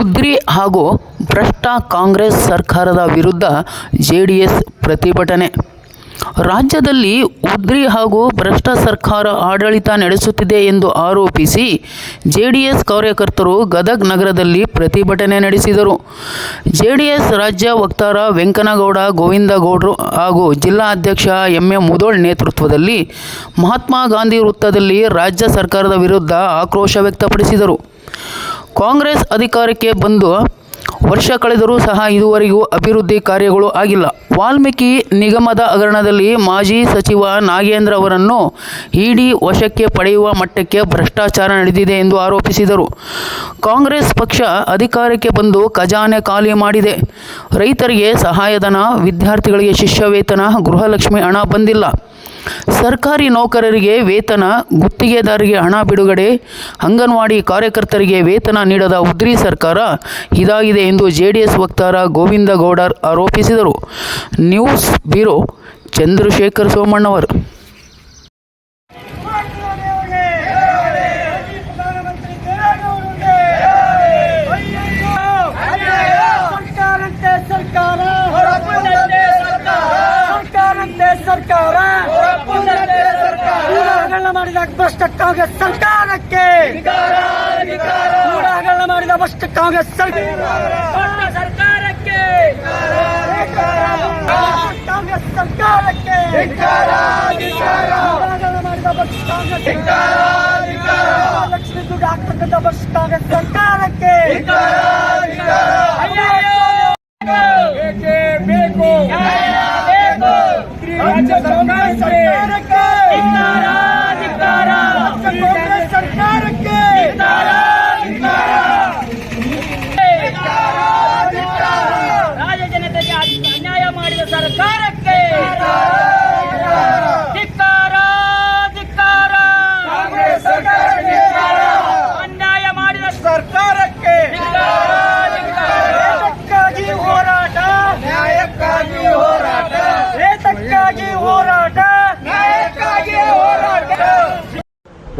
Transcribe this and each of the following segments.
ಉದ್ರಿ ಹಾಗೂ ಭ್ರಷ್ಟ ಕಾಂಗ್ರೆಸ್ ಸರ್ಕಾರದ ವಿರುದ್ಧ ಜೆಡಿಎಸ್ ಪ್ರತಿಭಟನೆ. ರಾಜ್ಯದಲ್ಲಿ ಉದ್ರಿ ಹಾಗೂ ಭ್ರಷ್ಟ ಸರ್ಕಾರ ಆಡಳಿತ ನಡೆಸುತ್ತಿದೆ ಎಂದು ಆರೋಪಿಸಿ ಜೆ ಡಿ ಎಸ್ ಕಾರ್ಯಕರ್ತರು ಗದಗ್ ನಗರದಲ್ಲಿ ಪ್ರತಿಭಟನೆ ನಡೆಸಿದರು. ಜೆ ಡಿ ಎಸ್ ರಾಜ್ಯ ವಕ್ತಾರ ವೆಂಕನಗೌಡ, ಗೋವಿಂದಗೌಡರು ಹಾಗೂ ಜಿಲ್ಲಾ ಅಧ್ಯಕ್ಷ ಎಂ. ಎ. ಮುದೋಳ್ ನೇತೃತ್ವದಲ್ಲಿ ಮಹಾತ್ಮ ಗಾಂಧಿ ವೃತ್ತದಲ್ಲಿ ರಾಜ್ಯ ಸರ್ಕಾರದ ವಿರುದ್ಧ ಆಕ್ರೋಶ ವ್ಯಕ್ತಪಡಿಸಿದರು. ಕಾಂಗ್ರೆಸ್ ಅಧಿಕಾರಕ್ಕೆ ಬಂದು ವರ್ಷ ಕಳೆದರೂ ಸಹ ಇದುವರೆಗೂ ಅಭಿವೃದ್ಧಿ ಕಾರ್ಯಗಳು ಆಗಿಲ್ಲ. ವಾಲ್ಮೀಕಿ ನಿಗಮದ ಹಗರಣದಲ್ಲಿ ಮಾಜಿ ಸಚಿವ ನಾಗೇಂದ್ರ ಅವರನ್ನು ಇಡಿ ವಶಕ್ಕೆ ಪಡೆಯುವ ಮಟ್ಟಕ್ಕೆ ಭ್ರಷ್ಟಾಚಾರ ನಡೆದಿದೆ ಎಂದು ಆರೋಪಿಸಿದರು. ಕಾಂಗ್ರೆಸ್ ಪಕ್ಷ ಅಧಿಕಾರಕ್ಕೆ ಬಂದು ಖಜಾನೆ ಖಾಲಿ ಮಾಡಿದೆ. ರೈತರಿಗೆ ಸಹಾಯಧನ, ವಿದ್ಯಾರ್ಥಿಗಳಿಗೆ ಶಿಷ್ಯ ವೇತನ ಗೃಹಲಕ್ಷ್ಮಿ ಹಣ ಬಂದಿಲ್ಲ. ಸರ್ಕಾರಿ ನೌಕರರಿಗೆ ವೇತನ ಗುತ್ತಿಗೆದಾರರಿಗೆ ಹಣ ಬಿಡುಗಡೆ, ಅಂಗನವಾಡಿ ಕಾರ್ಯಕರ್ತರಿಗೆ ವೇತನ ನೀಡದ ಉದ್ರಿ ಸರ್ಕಾರ ಇದಾಗಿದೆ ಎಂದು ಜೆಡಿಎಸ್ ವಕ್ತಾರ ಗೋವಿಂದ ಗೌಡರ್ ಆರೋಪಿಸಿದರು. News bureau Chandrashekhar Somannavar. ಹಗರಣ ಮಾಡಿದ ಭ್ರಷ್ಟ ಕಾಂಗ್ರೆಸ್ ಸರ್ಕಾರಕ್ಕೆ ಹಗರಣ ಮಾಡಿದ ಭ್ರಷ್ಟ ಕಾಂಗ್ರೆಸ್ ಸರ್ಕಾರಕ್ಕೆ ಕಾಂಗ್ರೆಸ್ ಸರ್ಕಾರಕ್ಕೆ ಹಗರಣ ಮಾಡಿದ ಭ್ರಷ್ಟ ಕಾಂಗ್ರೆಸ್ ಲಕ್ಷ್ಮಿ ದುಡ್ಡು ಹಾಕ್ತಕ್ಕಂಥ ಭ್ರಷ್ಟ ಕಾಂಗ್ರೆಸ್ ಸರ್ಕಾರಕ್ಕೆ ಬೇಕೇ ಬೇಕು ರಾಜ್ಯ ಸರ್ಕಾರಕ್ಕೆ ಕಾಂಗ್ರೆಸ್ ಸರ್ಕಾರಕ್ಕೆ ರಾಜ್ಯ ಜನತೆಗೆ ಅನ್ಯಾಯ ಮಾಡಿದ ಸರ್ಕಾರಕ್ಕೆ. ಧಿಕ್ಕಾರ ಧಿಕ್ಕಾರ. ಅನ್ಯಾಯ ಮಾಡಿದ ಸರ್ಕಾರಕ್ಕೆ ವೇತಕ್ಕಾಗಿ ಹೋರಾಟ. ನ್ಯಾಯಕ್ಕಾಗಿ ಹೋರಾಟ. ವೇತಕ್ಕಾಗಿ ಹೋರಾಟ. ನ್ಯಾಯಕ್ಕಾಗಿ ಹೋರಾಟ.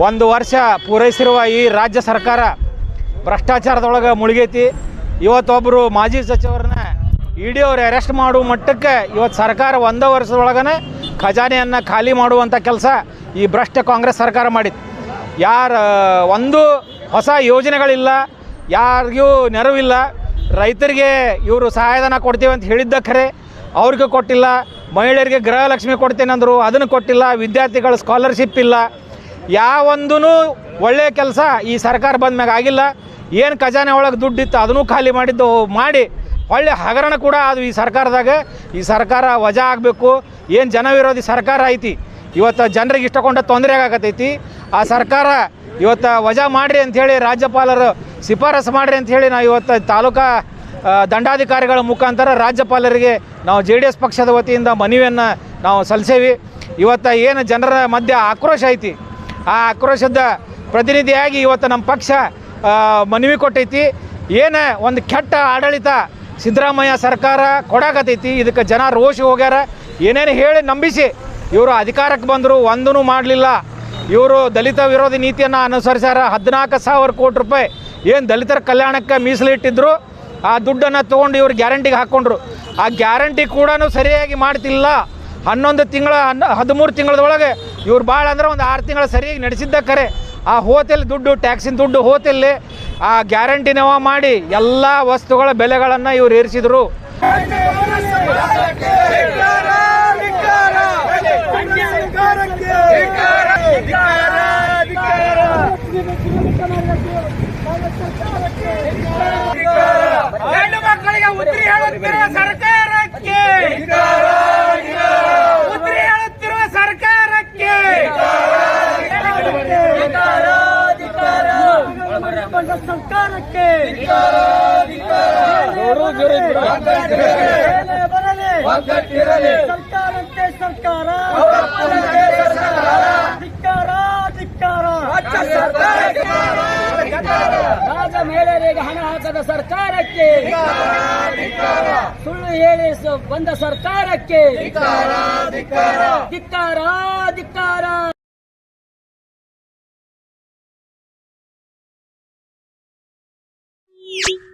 ಒಂದು ವರ್ಷ ಪೂರೈಸಿರುವ ಈ ರಾಜ್ಯ ಸರ್ಕಾರ ಭ್ರಷ್ಟಾಚಾರದೊಳಗೆ ಮುಳುಗೈತಿ. ಇವತ್ತೊಬ್ಬರು ಮಾಜಿ ಸಚಿವರನ್ನ ಇ ಡಿ ಅವ್ರು ಅರೆಸ್ಟ್ ಮಾಡುವ ಮಟ್ಟಕ್ಕೆ ಇವತ್ತು ಸರ್ಕಾರ ಒಂದೇ ವರ್ಷದೊಳಗನೆ ಖಜಾನೆಯನ್ನು ಖಾಲಿ ಮಾಡುವಂಥ ಕೆಲಸ ಈ ಭ್ರಷ್ಟ ಕಾಂಗ್ರೆಸ್ ಸರ್ಕಾರ ಮಾಡಿತ್ತು. ಯಾರ, ಒಂದು ಹೊಸ ಯೋಜನೆಗಳಿಲ್ಲ, ಯಾರಿಗೂ ನೆರವಿಲ್ಲ, ರೈತರಿಗೆ ಇವರು ಸಹಾಯಧನ ಕೊಡ್ತೀವಿ ಅಂತ ಹೇಳಿದ್ದ ಖರೆ ಅವ್ರಿಗೆ ಕೊಟ್ಟಿಲ್ಲ, ಮಹಿಳೆಯರಿಗೆ ಗೃಹಲಕ್ಷ್ಮಿ ಕೊಡ್ತೇನೆ ಅಂದರು ಅದನ್ನು ಕೊಟ್ಟಿಲ್ಲ, ವಿದ್ಯಾರ್ಥಿಗಳ ಸ್ಕಾಲರ್ಶಿಪ್ ಇಲ್ಲ. ಯಾವೊಂದೂ ಒಳ್ಳೆಯ ಕೆಲಸ ಈ ಸರ್ಕಾರ ಬಂದ ಮ್ಯಾಗ ಆಗಿಲ್ಲ. ಏನು ಖಜಾನೆ ಒಳಗೆ ದುಡ್ಡಿತ್ತು ಅದನ್ನೂ ಖಾಲಿ ಮಾಡಿದ್ದು ಮಾಡಿ ಒಳ್ಳೆ ಹಗರಣ ಕೂಡ ಅದು ಈ ಸರ್ಕಾರದಾಗ. ಈ ಸರ್ಕಾರ ವಜಾ ಆಗಬೇಕು. ಏನು ಜನವಿರೋಧಿ ಸರ್ಕಾರ ಐತಿ. ಇವತ್ತು ಜನರಿಗೆ ಇಷ್ಟಕೊಂಡ ತೊಂದರೆ ಆಗಕತ್ತೈತಿ. ಆ ಸರ್ಕಾರ ಇವತ್ತು ವಜಾ ಮಾಡಿರಿ ಅಂಥೇಳಿ ರಾಜ್ಯಪಾಲರು ಶಿಫಾರಸು ಮಾಡಿರಿ ಅಂಥೇಳಿ ನಾವು ಇವತ್ತು ತಾಲೂಕಾ ದಂಡಾಧಿಕಾರಿಗಳ ಮುಖಾಂತರ ರಾಜ್ಯಪಾಲರಿಗೆ ನಾವು ಜೆ ಡಿ ಎಸ್ ಪಕ್ಷದ ವತಿಯಿಂದ ಮನವಿಯನ್ನು ನಾವು ಸಲ್ಲಿಸೇವಿ. ಇವತ್ತು ಏನು ಜನರ ಮಧ್ಯೆ ಆಕ್ರೋಶ ಐತಿ. ಆ ಆಕ್ರೋಶದ ಪ್ರತಿನಿಧಿಯಾಗಿ ಇವತ್ತು ನಮ್ಮ ಪಕ್ಷ ಮನವಿ ಕೊಟ್ಟೈತಿ. ಏನು ಒಂದು ಕೆಟ್ಟ ಆಡಳಿತ ಸಿದ್ದರಾಮಯ್ಯ ಸರ್ಕಾರ ಕೊಡಾಕತೈತಿ, ಇದಕ್ಕೆ ಜನ ರೋಷಿ ಹೋಗ್ಯಾರ. ಏನೇನು ಹೇಳಿ ನಂಬಿಸಿ, ಇವರು ಅಧಿಕಾರಕ್ಕೆ ಬಂದರು ಒಂದೂ ಮಾಡಲಿಲ್ಲ. ಇವರು ದಲಿತ ವಿರೋಧಿ ನೀತಿಯನ್ನು ಅನುಸರಿಸ್ಯಾರ, ಹದಿನಾಲ್ಕು ಸಾವಿರ ಕೋಟಿ ರೂಪಾಯಿ ಏನು ದಲಿತರ ಕಲ್ಯಾಣಕ್ಕೆ ಮೀಸಲಿಟ್ಟಿದ್ರು, ಆ ದುಡ್ಡನ್ನು ತೊಗೊಂಡು ಇವರು ಗ್ಯಾರಂಟಿಗೆ ಹಾಕ್ಕೊಂಡ್ರು ಆ ಗ್ಯಾರಂಟಿ ಕೂಡ ಸರಿಯಾಗಿ ಮಾಡ್ತಿಲ್ಲ. ಹನ್ನೊಂದು ತಿಂಗಳ ಹನ್ನ ಹದಿಮೂರು ತಿಂಗಳದೊಳಗೆ ಇವ್ರು ಭಾಳ ಅಂದ್ರೆ ಒಂದು ಆರು ತಿಂಗಳು ಸರಿಯಾಗಿ ನಡೆಸಿದ್ದ ಕರೆ. ಆ ಹೋತೆಲ್ಲಿ ದುಡ್ಡು, ಟ್ಯಾಕ್ಸಿನ ದುಡ್ಡು ಹೋತೆಲ್ಲಿ ಆ ಗ್ಯಾರಂಟಿ ನವ ಮಾಡಿ ಎಲ್ಲ ವಸ್ತುಗಳ ಬೆಲೆಗಳನ್ನು ಇವ್ರು ಏರಿಸಿದ್ರು ಹೆಣ್ಣು ಮಕ್ಕಳಿಗೆ ಉದ್ರಿ ಹೇಳುತ್ತಿರುವ ಸರ್ಕಾರಕ್ಕೆ ಉದ್ರಿ ಹೇಳುತ್ತಿರುವ ಸರ್ಕಾರಕ್ಕೆ ಸರ್ಕಾರಕ್ಕೆ. ಬರಲಿ. ಸರ್ಕಾರಕ್ಕೆ ಸರ್ಕಾರ. ಧಿಕ್ಕಾರ ಧಿಕ್ಕಾರ ರಾಜ ಮಹಿಳೆಯರಿಗೆ ಹಣ ಹಾಕದ ಸರ್ಕಾರಕ್ಕೆ. ಸುಳ್ಳು ಹೇಳಿ ಬಂದ ಸರ್ಕಾರಕ್ಕೆ. ಧಿಕ್ಕಾರ ಧಿಕ್ಕಾರ Beep.